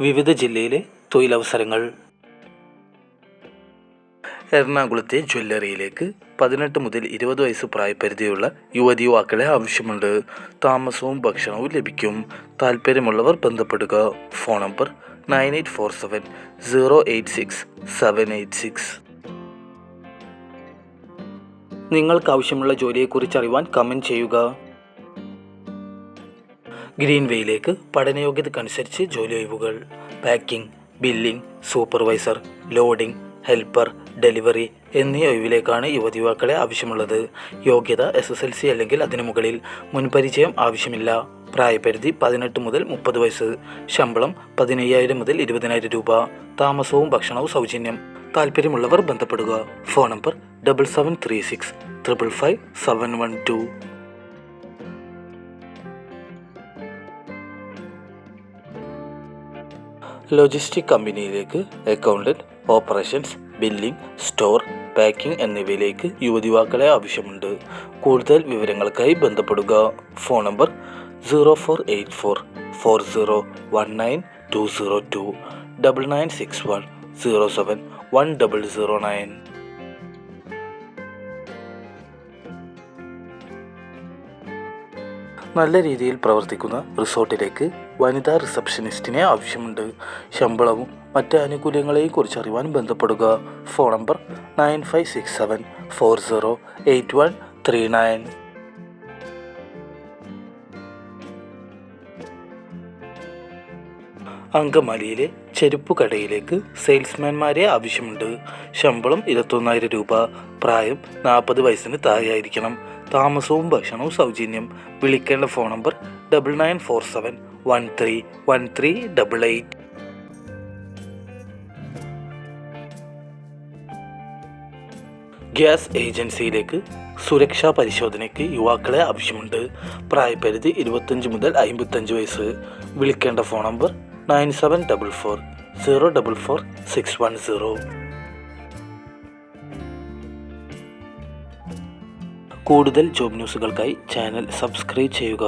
വിവിധ ജില്ലയിലെ തൊഴിലവസരങ്ങൾ. എറണാകുളത്തെ ജ്വല്ലറിയിലേക്ക് പതിനെട്ട് മുതൽ ഇരുപത് വയസ്സ് പ്രായപരിധിയുള്ള യുവതി യുവാക്കളെ ആവശ്യമുണ്ട്. താമസവും ഭക്ഷണവും ലഭിക്കും. താല്പര്യമുള്ളവർ ബന്ധപ്പെടുക. Phone number nine eight four seven zero eight six seven eight six. നിങ്ങൾക്ക് ആവശ്യമുള്ള ജോലിയെക്കുറിച്ച് അറിയുവാൻ കമന്റ് ചെയ്യുക. ഗ്രീൻവേയിലേക്ക് പഠനയോഗ്യതക്കനുസരിച്ച് ജോലി ഒഴിവുകൾ packing billing supervisor loading helper delivery എന്നീ ഒഴിവിലേക്കാണ് യുവതി യുവാക്കളെ ആവശ്യമുള്ളത്. യോഗ്യത എസ് എസ് എൽ സി അല്ലെങ്കിൽ അതിനു മുകളിൽ മുൻപരിചയം ആവശ്യമില്ല. പ്രായപരിധി പതിനെട്ട് മുതൽ മുപ്പത് വയസ്സ്. ശമ്പളം പതിനയ്യായിരം മുതൽ ഇരുപതിനായിരം രൂപ. താമസവും ഭക്ഷണവും സൗജന്യം. താല്പര്യമുള്ളവർ ബന്ധപ്പെടുക. Phone number double seven three six triple five seven one two. Logistic കമ്പനിയിലേക്ക് accountant operations billing store packing എന്നിവയിലേക്ക് യുവതിവാക്കളെ ആവശ്യമുണ്ട്. കൂടുതൽ വിവരങ്ങൾക്കായി ബന്ധപ്പെടുക. Phone number zero four eight four four zero one nine two zero two double nine six one zero seven one double zero nine നല്ല രീതിയിൽ പ്രവർത്തിക്കുന്ന റിസോർട്ടിലേക്ക് വനിതാ റിസപ്ഷനിസ്റ്റിനെ ആവശ്യമുണ്ട്. ശമ്പളവും മറ്റ് ആനുകൂല്യങ്ങളെയും കുറിച്ച് അറിയുവാൻ ബന്ധപ്പെടുക. Phone number nine five six seven four zero eight one three nine. അങ്കമാലിയിലെ ചെരുപ്പ് കടയിലേക്ക് സെയിൽസ്മാൻമാരെ ആവശ്യമുണ്ട്. ശമ്പളം ഇരുപത്തൊന്നായിരം രൂപ. പ്രായം നാൽപ്പത് വയസ്സിന് താഴെയായിരിക്കണം. താമസവും ഭക്ഷണവും സൗജന്യം. വിളിക്കേണ്ട phone number double nine four seven one three one three double eight. Gas ഏജൻസിയിലേക്ക് സുരക്ഷാ പരിശോധനയ്ക്ക് യുവാക്കളെ ആവശ്യമുണ്ട്. പ്രായപരിധി ഇരുപത്തഞ്ച് മുതൽ അമ്പത്തഞ്ച് വയസ്സ്. വിളിക്കേണ്ട phone number nine seven double four zero double four six one zero. കൂടുതൽ ജോബ് ന്യൂസുകൾക്കായി ചാനൽ സബ്സ്ക്രൈബ് ചെയ്യുക.